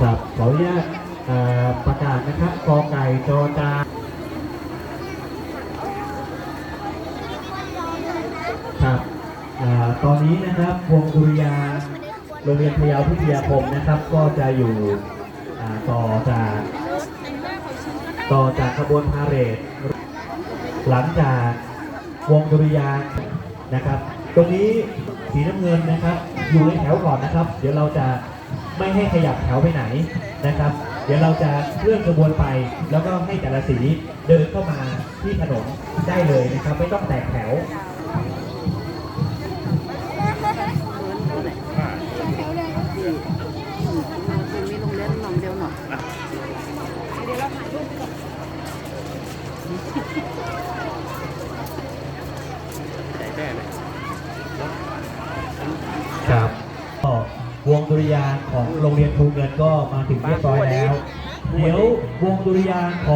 ขออนุญาตประกาศนะครับกอไก่จอจานครับอตอนนี้นะครับวงดุริยางโรงเรียนพยาวพิทยาคมนะครับ ก็จะอยู่ต่อจากต่อจากขบวนพาเหรดหลังจากวงดุริยางนะครับ ตรงนี้สีน้ำเงินนะครับ อยู่ในแถวก่อนนะครับ เดี๋ยวเราจะ ไม่ให้ขยับแถวไปไหนนะครับ เดี๋ยวเราจะเคลื่อนกระบวนไป แล้วก็ให้แต่ละสีเดินเข้ามาที่ถนนได้เลยนะครับ ไม่ต้องแตกแถวมันมีโรงเรียนหนองเดียวหนอครับก็ วงดุริยางค์ของโรงเรียนภูเงินก็มาถึงเรียบร้อยแล้ว เดี๋ยววงดุริยางค์ของ